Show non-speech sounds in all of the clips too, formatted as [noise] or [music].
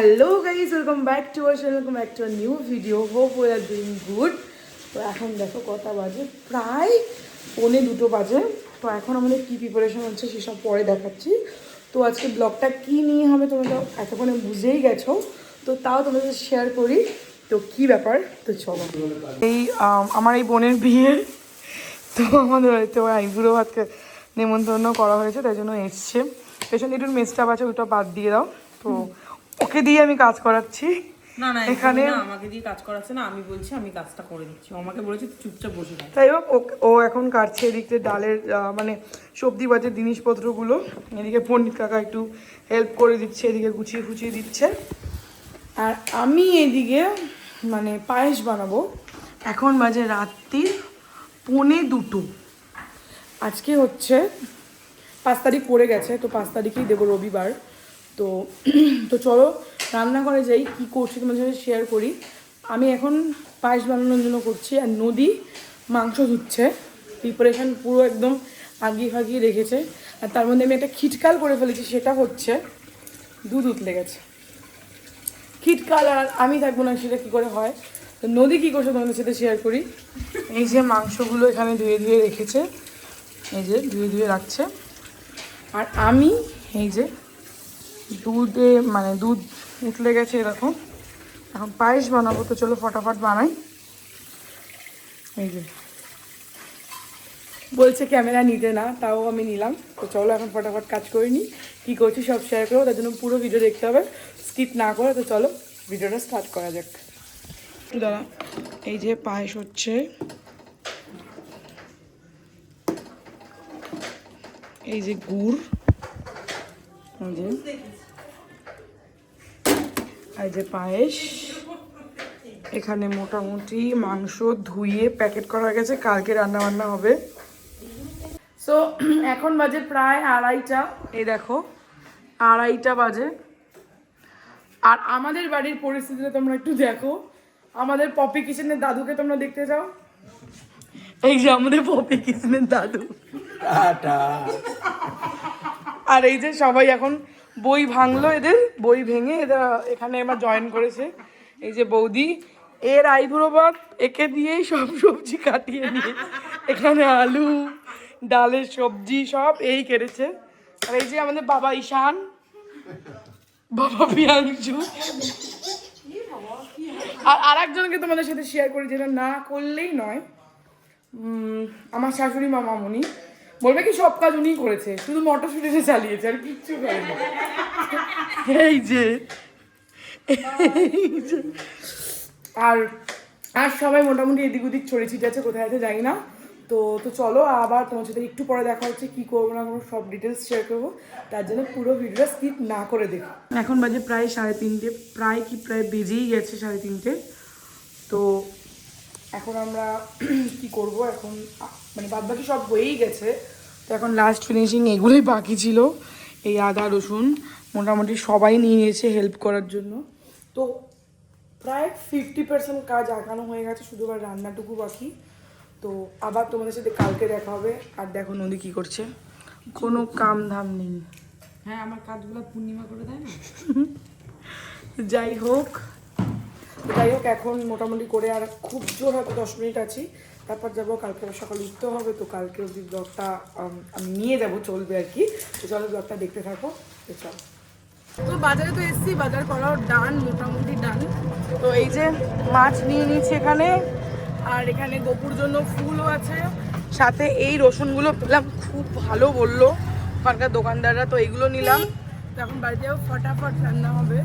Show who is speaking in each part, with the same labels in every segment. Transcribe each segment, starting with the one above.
Speaker 1: Hello guys welcome back to our welcome back to our new video hope we are doing good তো এখন দেখো কটা বাজে প্রায় পৌনে দুটো বাজে। তো এখন আমাদের কী প্রিপারেশন হচ্ছে সেসব পরে দেখাচ্ছি। তো আজকে ব্লগটা কী নিয়ে হবে তোমরা এতক্ষণে বুঝেই গেছো। তো তাও তোমাদের শেয়ার করি। তো কি ব্যাপার? তো চলো। এই আম, আমার এই বোনের বিয়ে তো আমাদের বাড়িতে ওর আইবুড়ো ভাতকে নেমন্তন্ন করা হয়েছে তাই জন্য এসছে। পেছনে একটু মেসটাপ আছে ওটা বাদ দিয়ে দাও। তো ওকে দিয়ে আমি কাজ করাচ্ছি।
Speaker 2: না না
Speaker 1: এখানে-
Speaker 2: আমাকে দিয়ে কাজ করাচ্ছে না আমি বলছি আমি কাজটা করে দিচ্ছি। আমাকে বলেছে চুপচাপ বসে থাক।
Speaker 1: যাই হোক ও- ও এখন কাটছে এদিকে ডালের মানে সবজি বাজের জিনিসপত্রগুলো। এদিকে পণ্ডিত কাকা একটু হেল্প করে দিচ্ছে এদিকে গুছিয়ে দিচ্ছে। আর আমি এদিকে মানে পায়েস বানাবো। এখন বাজে রাত্রির পৌনে দুটো। আজকে হচ্ছে পাঁচ তারিখ পড়ে গেছে তো পাঁচ তারিখেই দেবো রবিবার। তো [clears throat] তো চলো রান্না করে যাই, কী করছি তোমাদের সাথে শেয়ার করি। আমি এখন পায়েস বানানোর জন্য করছি, আর নদী মাংস ধুচ্ছে। প্রিপারেশান পুরো একদম আগিয়ে ফাগিয়ে রেখেছে। আর তার মধ্যে আমি একটা খিটকাল করে ফেলেছি, সেটা হচ্ছে দুধ উতলে গেছে। খিটকাল আর আমি থাকব না, সেটা কী করে হয়? তো নদী কী করছে তোমাদের সাথে শেয়ার করি? এই যে মাংসগুলো এখানে ধুয়ে ধুয়ে রেখেছে, এই যে ধুয়ে ধুয়ে রাখছে। আর আমি, এই যে দুধে মানে দুধ উঠলে গেছে এরকম। এখন পায়েস বানাবো, তো চলো ফটাফট বানাই। এই যে। বলছে ক্যামেরা নিতে না, তাও আমি নিলাম। তো চলো এখন ফটাফট কাজ করে নিই। কী করছি সব শেয়ার করব, তার জন্য পুরো ভিডিও দেখতে হবে। স্কিপ না করে, তো চলো ভিডিওটা স্টার্ট করা যাক। দাঁড়া, এই যে পায়েস হচ্ছে। এই যে গুড়। যে। এই যে পায়েস। এখানে মোটামুটি মাংস ধুয়ে প্যাকেট করা হয়ে গেছে। কালকে রান্না বান্না হবে। সো এখন বাজে প্রায় আড়াইটা। এই দেখো আড়াইটা বাজে। আর আমাদের বাড়ির পরিস্থিতিটা তোমরা একটু দেখো। আমাদের পপি কিচেনের দাদুকে তোমরা দেখতে যাও। এই যে আমাদের পপি কিচেনের দাদু। আর এই যে সবাই এখন বই ভাঙলো এদের, বই ভেঙে এদের এখানে এবার জয়েন করেছে। এই যে বৌদি, এর ভাত একে দিয়েই সব সবজি কাটিয়ে নিয়ে এখানে আলু, ডালের সবজি সব এই কেটেছে। আর এই যে আমাদের বাবা ঈশান, বাবা পিয়াংশু আর আর একজনকে তোমাদের সাথে শেয়ার করি যেটা না করলেই নয়। আমার শাশুড়ি মা মামুনি। বলবে কি সব কাজ উনিই করেছে শুধু মটরশুটিতে চালিয়েছে আর কিচ্ছু করেনি এই যে এই যে। আর আর সবাই মোটামুটি এদিক ওদিক ছড়ে ছিটে আছে কোথায় আছে জানি না। তো তো চলো আবার তোমার সাথে একটু পরে দেখা হচ্ছে কি করব না করব সব ডিটেলস শেয়ার করব। তার জন্য পুরো ভিডিওটা স্কিপ না করে দেখো। এখন বাজে প্রায় সাড়ে তিনটে প্রায় কি প্রায় বেজেই গেছে সাড়ে তিনটে। তো এখন আমরা কি করব এখন মানে বাদ বাকি সব হয়েই গেছে। তো এখন লাস্ট ফিনিশিং এগুলোই বাকি ছিল। এই আদা রসুন মোটামুটি সবাই নিয়ে নিয়েছে হেল্প করার জন্য। তো প্রায় ফিফটি পার্সেন্ট কাজ আঁকানো হয়ে গেছে শুধু আর রান্নাটুকু বাকি। তো আবার তোমাদের সাথে কালকে দেখা হবে। আর দেখো নদী কি করছে। কোনো কাম ধাম নেই।
Speaker 2: হ্যাঁ আমার কাজগুলো পূর্ণিমা করে দেয় না? [laughs]
Speaker 1: যাই হোক। যাই হোক এখন মোটামুটি করে আর খুব জোর হয়তো দশ মিনিট আছি। তারপর যাব, কালকে সকালে উঠতে হবে, তো কালকে অবধি ব্লগটা আমি নিয়ে যাব, চলবে আর কি। তো চলো ব্লগটা দেখতে থাকো, তো চলো। তো বাজারে তো এসছি, বাজার করাও ডান মোটামুটি ডান তো এই যে মাছ নিয়ে নিয়েছি এখানে, আর এখানে গোপুর জন্য ফুলও আছে। সাথে এই রসুনগুলো পেলাম, খুব ভালো বলল। ওখানকার দোকানদাররা তো এইগুলো নিলাম। তো এখন বাড়িতে ফটাফট রান্না হবে।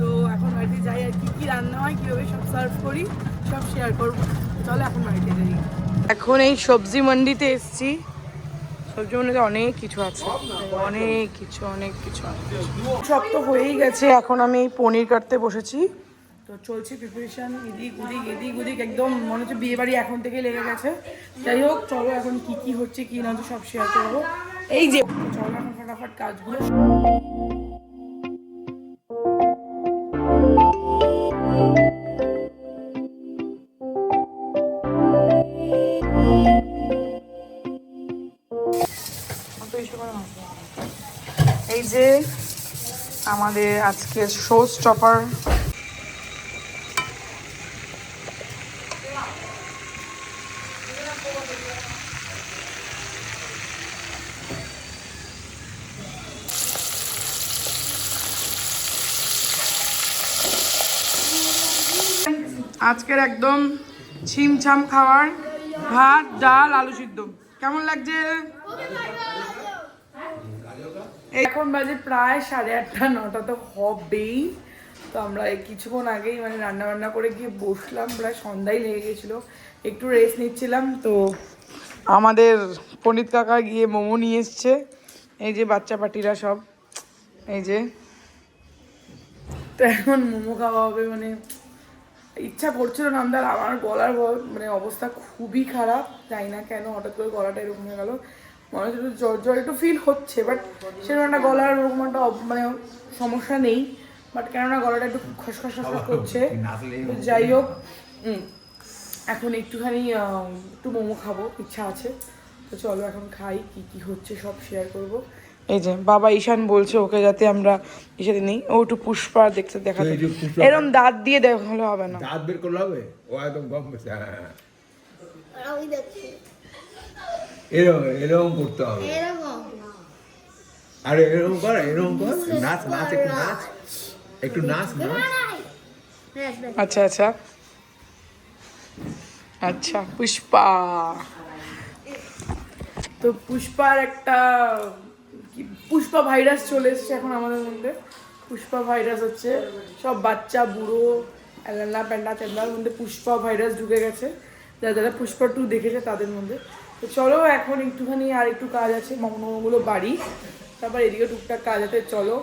Speaker 1: তো এখন বাড়িতে যাই আর কি কি রান্না হয়, কীভাবে সব সার্ভ করি, সব শেয়ার করব। চলো এখন বাড়িতে যাই এখন এই সবজি মন্ডিতে এসছি। সবজি মন্ডিতে অনেক কিছু আছে। অনেক কিছু অনেক কিছু। সব তো হয়েই গেছে। এখন আমি এই পনির কাটতে বসেছি। তো চলছে প্রিপারেশন এদিক ওদিক এদিক ওদিক একদম মনে হচ্ছে বিয়ে বাড়ি এখন থেকেই লেগে গেছে। যাই হোক চলো এখন কি কি হচ্ছে কি না হচ্ছে সব শেয়ার করব এই যে চলো এখন ফটাফট কাজগুলো। আমাদের আজকে শো স্টপার আজকের একদম ছিমছাম খাওয়ার ভাত ডাল আলু সিদ্ধ। কেমন লাগছে? এখন বাজে প্রায় সাড়ে আটটা, নটা তো হবেই। তো আমরা কিছুক্ষণ আগেই মানে রান্না বান্না করে গিয়ে বসলাম, প্রায় সন্ধ্যায় লেগে গেছিল। একটু রেস্ট নিচ্ছিলাম, তো আমাদের পণ্ডিত কাকা গিয়ে মোমো নিয়ে এসছে। এই যে বাচ্চা পাটিরা সব, এই যে। তো এখন মোমো খাওয়া হবে মানে ইচ্ছা করছিল না, আমার গলার মানে অবস্থা খুবই খারাপ, জানি না কেন হঠাৎ করে গলাটা এরকম হয়ে গেল। মনে হচ্ছে একটু জ্বর জ্বর একটু ফিল হচ্ছে বাট সেরকম একটা গলার ওরকম একটা অব- মানে সমস্যা নেই বাট কেননা গলাটা একটু খসখস খসখস করছে। তো যাই হোক এখন একটুখানি একটু মোমো খাব ইচ্ছা আছে। তো চলো এখন খাই কি কি হচ্ছে সব শেয়ার করব। এই যে বাবা ঈশান বলছে ওকে যাতে আমরা ইসাতে নেই ও একটু পুষ্পা দেখতে দেখাতে
Speaker 3: যে
Speaker 1: দাঁত দিয়ে দেখালে হবে না।
Speaker 3: দাঁত বের করলে হবে? ও একদম গম বেশি হ্যাঁ
Speaker 4: ওই দেখছি।
Speaker 3: এরকম এরকম করতে হবে। আরে এরকম কর এরকম কর। নাচ নাচ একটু নাচ। একটু নাচ নাচ।
Speaker 4: ব্যাস ব্যাস
Speaker 1: আচ্ছা আচ্ছা। আচ্ছা পুষ্পা। তো পুষ্পার একটা কি পুষ্পা ভাইরাস চলে এসছে এখন আমাদের মধ্যে। পুষ্পা ভাইরাস হচ্ছে সব বাচ্চা বুড়ো এলানা প্যান্ডা চ্যান্ডার মধ্যে পুষ্পা ভাইরাস ঢুকে গেছে। যারা যারা পুষ্পা টু দেখেছে তাদের মধ্যে। তো চলো এখন একটুখানি আর একটু কাজ আছে মোমোগুলো বাড়ি। তারপর এদিকে টুকটাক কাজ আছে, চলো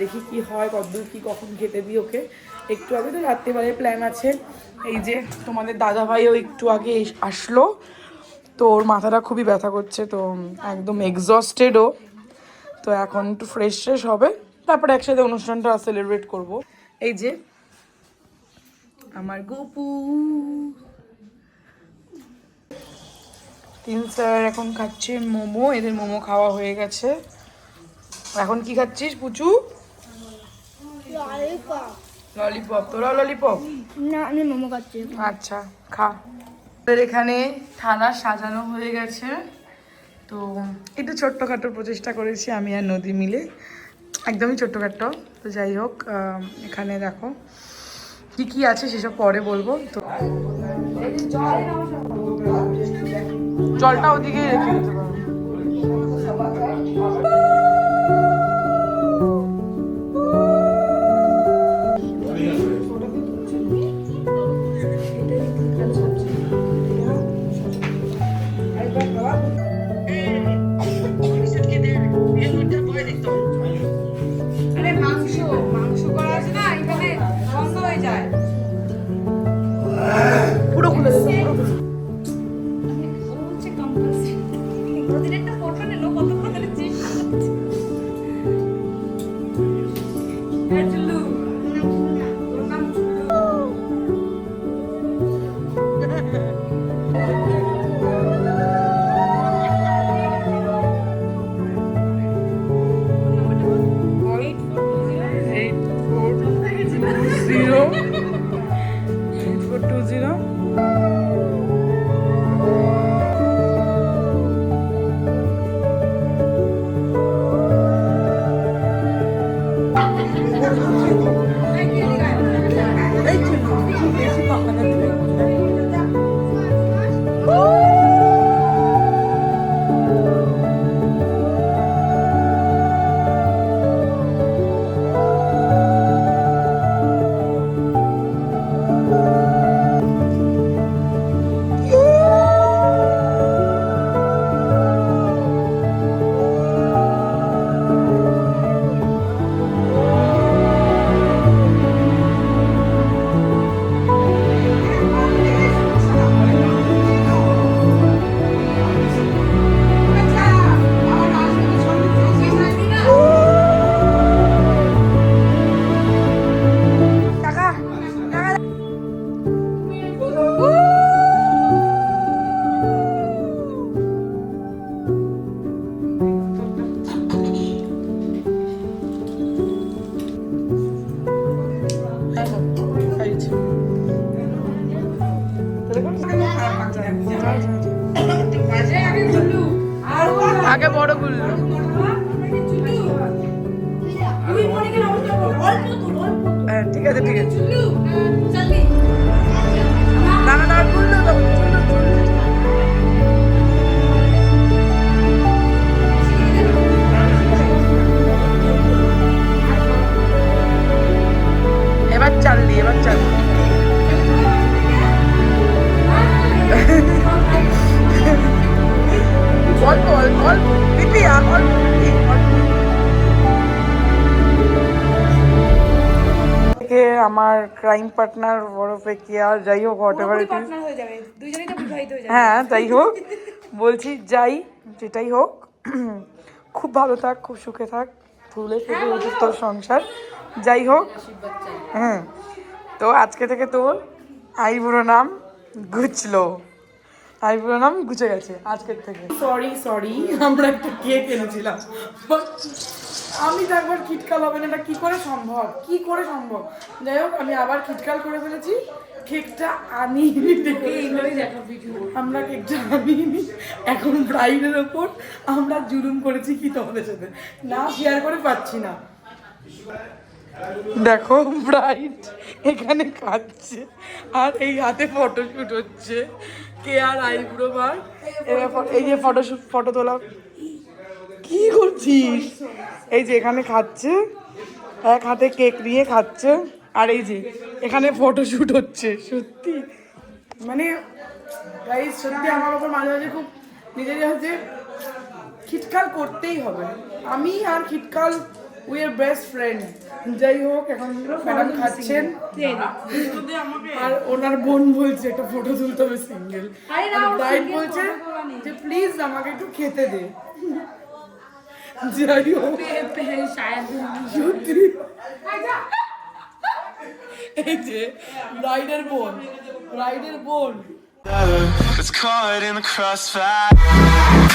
Speaker 1: দেখি কি হয় কতদূর কি কখন খেতে দিই ওকে। একটু আগে তো রাত্রিবেলায় প্ল্যান আছে, এই যে তোমাদের দাদা ভাইও একটু আগে আসলো। তো ওর মাথাটা খুবই ব্যথা করছে, তো একদম এক্সস্টেডও তো এখন একটু ফ্রেশ ফ্রেশ হবে, তারপরে একসাথে অনুষ্ঠানটা সেলিব্রেট করব। এই যে, আমার গপু। তিন স্যার এখন খাচ্ছে মোমো এদের মোমো খাওয়া হয়ে গেছে। এখন কি খাচ্ছিস পুচু?
Speaker 4: ললিপপ।
Speaker 1: তোরা ললিপপ?
Speaker 4: না আমি মোমো খাচ্ছি।
Speaker 1: আচ্ছা খা। আমাদের এখানে থালা সাজানো হয়ে গেছে। তো একটু ছোট্টখাটো প্রচেষ্টা করেছি আমি আর নদী মিলে। একদমই ছোট্টখাটো। তো যাই হোক এখানে দেখো কি কি আছে সেসব পরে বলব। তো জলটা ওদিকে রেখে দিতে এই ছিল বেশি পাকানো ক্রাইম পার্টনার বরফে কি আর যাই হোক হোয়াট এভার ইট ইজ
Speaker 5: হয়ে যাবে দুজনেই তো বিবাহিত হয়ে যাবে।
Speaker 1: হ্যাঁ যাই হোক বলছি যাই যেটাই হোক খুব ভালো থাক খুব সুখে থাক ফুলে ফুলে উঠুক তোর সংসার। যাই হোক হ্যাঁ তো আজকে থেকে তোর আইবুড়ো নাম গুছলো আইবুড়ো নাম গুছে গেছে আজকের থেকে। সরি সরি আমরা একটা কেক এনেছিলাম। আমি তো একবার খিটকাল হবে না এটা কি করে সম্ভব? কি করে সম্ভব? যাই হোক আমি আবার খিটকাল করে ফেলেছি। কেকটা আনিনি আমরা কেকটা আনিনি এখন ব্রাইডের ওপর আমরা জুলুম করেছি কি তোমাদের সাথে? না শেয়ার করে পাচ্ছি না। দেখো ব্রাইড এখানে খাচ্ছে আর এই হাতে ফটোশুট হচ্ছে। কে আর আইব্রো বার এই যে ফটোশুট ফটো তোলা কি করছিস? এই যে এখানে খাচ্ছে এক হাতে কেক নিয়ে খাচ্ছে আর এই যে এখানে ফটোশুট হচ্ছে সত্যি। মানে গাইস সত্যি আমার ওপর মাঝে মাঝে খুব নিজের হচ্ছে খিটকাল করতেই হবে। আমি আর খিটকাল উই আর বেস্ট ফ্রেন্ড যাই হোক এখন ম্যাডাম খাচ্ছেন। আর ওনার বোন বলছে একটা ফটো তুলতে হবে সিঙ্গেল আর ব্রাইড বলছে যে প্লিজ আমাকে একটু খেতে দে। যাই হোক সত্যি এই যে ব্রাইডের বোন ব্রাইডের বোন
Speaker 6: It's caught in the crossfire.